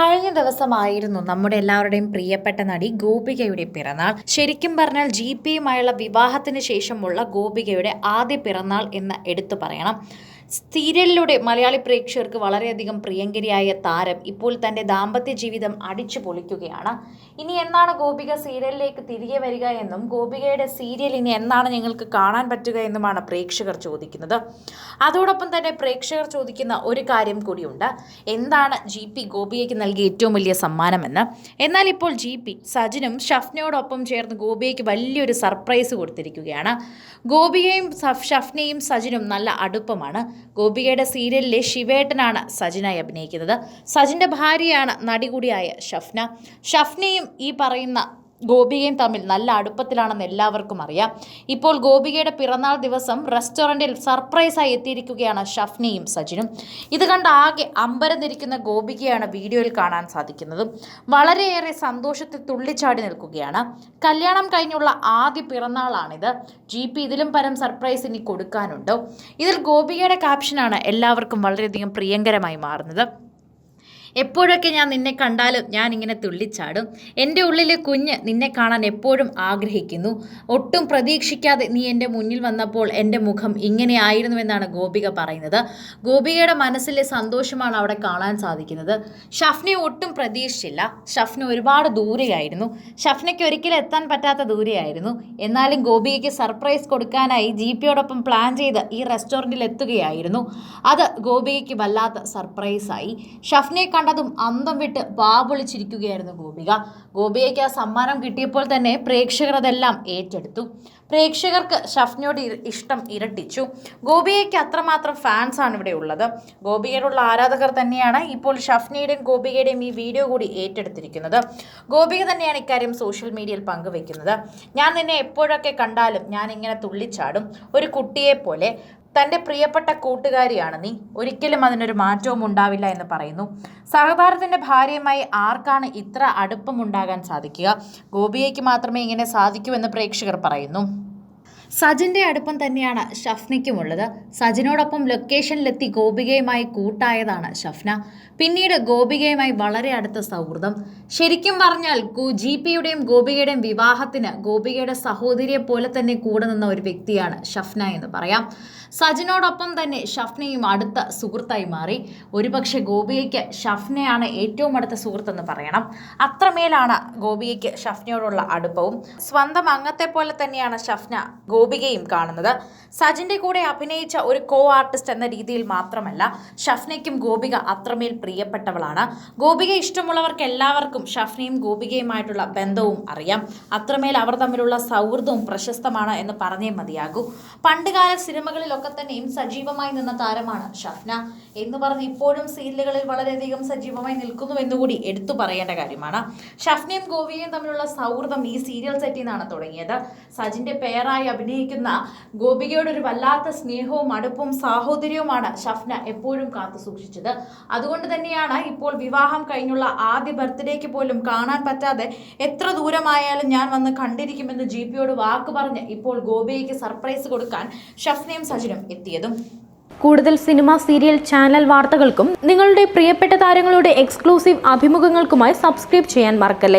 കഴിഞ്ഞ ദിവസമായിരുന്നു നമ്മുടെ എല്ലാവരുടെയും പ്രിയപ്പെട്ട നടി ഗോപികയുടെ പിറന്നാൾ. ശരിക്കും പറഞ്ഞാൽ ജി പിയുമായുള്ള വിവാഹത്തിന് ശേഷമുള്ള ഗോപികയുടെ ആദ്യ പിറന്നാൾ എന്ന് എടുത്തു പറയണം. സീരിയലിലൂടെ മലയാളി പ്രേക്ഷകർക്ക് വളരെയധികം പ്രിയങ്കരിയായ താരം ഇപ്പോൾ തന്റെ ദാമ്പത്യ ജീവിതം അടിച്ചു പൊളിക്കുകയാണ്. ഇനി എന്നാണ് ഗോപിക സീരിയലിലേക്ക് തിരികെ വരിക എന്നും ഗോപികയുടെ സീരിയൽ ഇനി എന്നാണ് ഞങ്ങൾക്ക് കാണാൻ പറ്റുക എന്നുമാണ് പ്രേക്ഷകർ ചോദിക്കുന്നത്. അതോടൊപ്പം തന്നെ പ്രേക്ഷകർ ചോദിക്കുന്ന ഒരു കാര്യം കൂടിയുണ്ട്. എന്താണ് ജി പി ഗോപികയ്ക്ക് നൽകിയ ഏറ്റവും വലിയ സമ്മാനമെന്ന്? എന്നാൽ ഇപ്പോൾ ജി പി സജിനും ഷഫ്നയോടൊപ്പം ചേർന്ന് ഗോപികയ്ക്ക് വലിയൊരു സർപ്രൈസ് കൊടുത്തിരിക്കുകയാണ്. ഗോപികയും സഫ്- ഷഫ്നയും സജിനും നല്ല അടുപ്പമാണ്. ഗോപികയുടെ സീരിയലിലെ ശിവേട്ടനാണ് സജിനായി അഭിനയിക്കുന്നത്. സജിന്റെ ഭാര്യയാണ് നടി കൂടിയായ ഷഫ്ന. ഷഫ്നയും ഈ പറയുന്ന ഗോപികയും തമ്മിൽ നല്ല അടുപ്പത്തിലാണെന്ന് എല്ലാവർക്കും അറിയാം. ഇപ്പോൾ ഗോപികയുടെ പിറന്നാൾ ദിവസം റെസ്റ്റോറന്റിൽ സർപ്രൈസായി എത്തിയിരിക്കുകയാണ് ഷഫ്നിയും സജിനും. ഇത് കണ്ട് ആകെ അമ്പരന്നിരിക്കുന്ന ഗോപികയാണ് വീഡിയോയിൽ കാണാൻ സാധിക്കുന്നത്. വളരെയേറെ സന്തോഷത്തിൽ തുള്ളിച്ചാടി നിൽക്കുകയാണ്. കല്യാണം കഴിഞ്ഞുള്ള ആദ്യ പിറന്നാളാണിത്. ജി പി ഇതിലും പരം സർപ്രൈസ് ഇനി കൊടുക്കാനുണ്ടോ. ഇതിൽ ഗോപികയുടെ ക്യാപ്ഷനാണ് എല്ലാവർക്കും വളരെയധികം പ്രിയങ്കരമായി മാറുന്നത്. എപ്പോഴൊക്കെ ഞാൻ നിന്നെ കണ്ടാലും ഞാൻ ഇങ്ങനെ തുള്ളിച്ചാടും. എന്റെ ഉള്ളിലെ കുഞ്ഞ് നിന്നെ കാണാൻ എപ്പോഴും ആഗ്രഹിക്കുന്നു. ഒട്ടും പ്രതീക്ഷിക്കാതെ നീ എന്റെ മുന്നിൽ വന്നപ്പോൾ എന്റെ മുഖം ഇങ്ങനെയായിരുന്നുവെന്നാണ് ഗോപിക പറയുന്നത്. ഗോപികയുടെ മനസ്സിലെ സന്തോഷമാണ് അവിടെ കാണാൻ സാധിക്കുന്നത്. ഷഫ്നെ ഒട്ടും പ്രതീക്ഷിച്ചില്ല. ഷഫ്ന ഒരുപാട് ദൂരെയായിരുന്നു. ഷഫ്നയ്ക്ക് ഒരിക്കലും എത്താൻ പറ്റാത്ത ദൂരെയായിരുന്നു. എന്നാലും ഗോപികയ്ക്ക് സർപ്രൈസ് കൊടുക്കാനായി ജി പിയോടൊപ്പം പ്ലാൻ ചെയ്ത് ഈ റെസ്റ്റോറന്റിൽ എത്തുകയായിരുന്നു അത് ഗോപികയ്ക്ക് വല്ലാത്ത സർപ്രൈസായി. ഷഫ്നെ കണ്ടതും അന്തം വിട്ട് ബാബൊളിച്ചിരിക്കുകയായിരുന്നു ഗോപിക. ഗോപികയ്ക്ക് ആ സമ്മാനം കിട്ടിയപ്പോൾ തന്നെ പ്രേക്ഷകർ അതെല്ലാം ഏറ്റെടുത്തു. പ്രേക്ഷകർക്ക് ഷഫ്നയോട് ഇഷ്ടം ഇരട്ടിച്ചു. ഗോപികയ്ക്ക് അത്രമാത്രം ഫാൻസാണ് ഇവിടെ ഉള്ളത്. ഗോപികയോടുള്ള ആരാധകർ തന്നെയാണ് ഇപ്പോൾ ഷഫ്നയുടെയും ഗോപികയുടെയും ഈ വീഡിയോ കൂടി ഏറ്റെടുത്തിരിക്കുന്നത്. ഗോപിക തന്നെയാണ് ഇക്കാര്യം സോഷ്യൽ മീഡിയയിൽ പങ്കുവെക്കുന്നത്. ഞാൻ നിന്നെ എപ്പോഴൊക്കെ കണ്ടാലും ഞാൻ ഇങ്ങനെ തുള്ളിച്ചാടും. ഒരു കുട്ടിയെ പോലെ തന്റെ പ്രിയപ്പെട്ട കൂട്ടുകാരിയാണ്. നീ ഒരിക്കലും അതിനൊരു മാറ്റവും ഉണ്ടാവില്ല എന്ന് പറയുന്നു. സഹതാരത്തിന്റെ ഭാര്യയുമായി ആർക്കാണ് ഇത്ര അടുപ്പമുണ്ടാകാൻ സാധിക്കുക? ഗോപിയയ്ക്ക് മാത്രമേ ഇങ്ങനെ സാധിക്കൂ എന്ന് പ്രേക്ഷകർ പറയുന്നു. സജിന്റെ അടുപ്പം തന്നെയാണ് ഷഫ്നയ്ക്കുമുള്ളത്. സജിനോടൊപ്പം ലൊക്കേഷനിലെത്തി ഗോപികയുമായി കൂട്ടായതാണ് ഷഫ്ന. പിന്നീട് ഗോപികയുമായി വളരെ അടുത്ത സൗഹൃദം. ശരിക്കും പറഞ്ഞാൽ ജി പിയുടെയും ഗോപികയുടെയും വിവാഹത്തിന് ഗോപികയുടെ സഹോദരിയെ പോലെ തന്നെ കൂടെ നിന്ന ഒരു വ്യക്തിയാണ് ഷഫ്ന എന്ന് പറയാം. സജിനോടൊപ്പം തന്നെ ഷഫ്നയും അടുത്ത സുഹൃത്തായി മാറി. ഒരുപക്ഷെ ഗോപികയ്ക്ക് ഷഫ്നയാണ് ഏറ്റവും അടുത്ത സുഹൃത്തെന്ന് പറയണം. അത്രമേലാണ് ഗോപികയ്ക്ക് ഷഫ്നയോടുള്ള അടുപ്പവും. സ്വന്തം അംഗത്തെ പോലെ തന്നെയാണ് ഷഫ്ന ഗോപികയും കാണുന്നത്. സജിന്റെ കൂടെ അഭിനയിച്ച ഒരു കോ ആർട്ടിസ്റ്റ് എന്ന രീതിയിൽ മാത്രമല്ല ഷഫ്നയ്ക്കും ഗോപിക അത്രമേൽ പ്രിയപ്പെട്ടവളാണ്. ഗോപിക ഇഷ്ടമുള്ളവർക്ക് എല്ലാവർക്കും ഷഫ്നയും ഗോപികയുമായിട്ടുള്ള ബന്ധവും അറിയാം. അത്രമേൽ അവർ തമ്മിലുള്ള സൗഹൃദവും പ്രശസ്തമാണ് എന്ന് പറഞ്ഞേ മതിയാകൂ. പണ്ടുകാല സിനിമകളിലൊക്കെ തന്നെയും സജീവമായി നിന്ന താരമാണ് ഷഫ്ന. എന്ന് പറഞ്ഞ് ഇപ്പോഴും സീരിയലുകളിൽ വളരെയധികം സജീവമായി നിൽക്കുന്നു എന്നുകൂടി എടുത്തു പറയേണ്ട കാര്യമാണ്. ഷഫ്നയും ഗോപികയും തമ്മിലുള്ള സൗഹൃദം ഈ സീരിയൽ സെറ്റിൽ നിന്നാണ് തുടങ്ങിയത്. സജിന്റെ പേരായി അഭിനയിക്കുന്ന ഗോപികയോട് ഒരു വല്ലാത്ത സ്നേഹവും അടുപ്പും സാഹോദര്യവുമാണ് ഷഫ്ന എപ്പോഴും കാത്തു സൂക്ഷിച്ചത്. അതുകൊണ്ട് തന്നെയാണ് ഇപ്പോൾ വിവാഹം കഴിഞ്ഞുള്ള ആദ്യ ബർത്ത്ഡേക്ക് പോലും കാണാൻ പറ്റാതെ എത്ര ദൂരമായാലും ഞാൻ വന്ന് കണ്ടിരിക്കുമെന്ന് ജി പിയോട് വാക്ക് പറഞ്ഞ് ഇപ്പോൾ ഗോപികയ്ക്ക് സർപ്രൈസ് കൊടുക്കാൻ ഷഫ്നയും സജിനും എത്തിയതും. കൂടുതൽ സിനിമ സീരിയൽ ചാനൽ വാർത്തകൾക്കും നിങ്ങളുടെ പ്രിയപ്പെട്ട താരങ്ങളുടെ എക്സ്ക്ലൂസീവ് അഭിമുഖങ്ങൾക്കുമായി സബ്സ്ക്രൈബ് ചെയ്യാൻ മറക്കല്ലേ?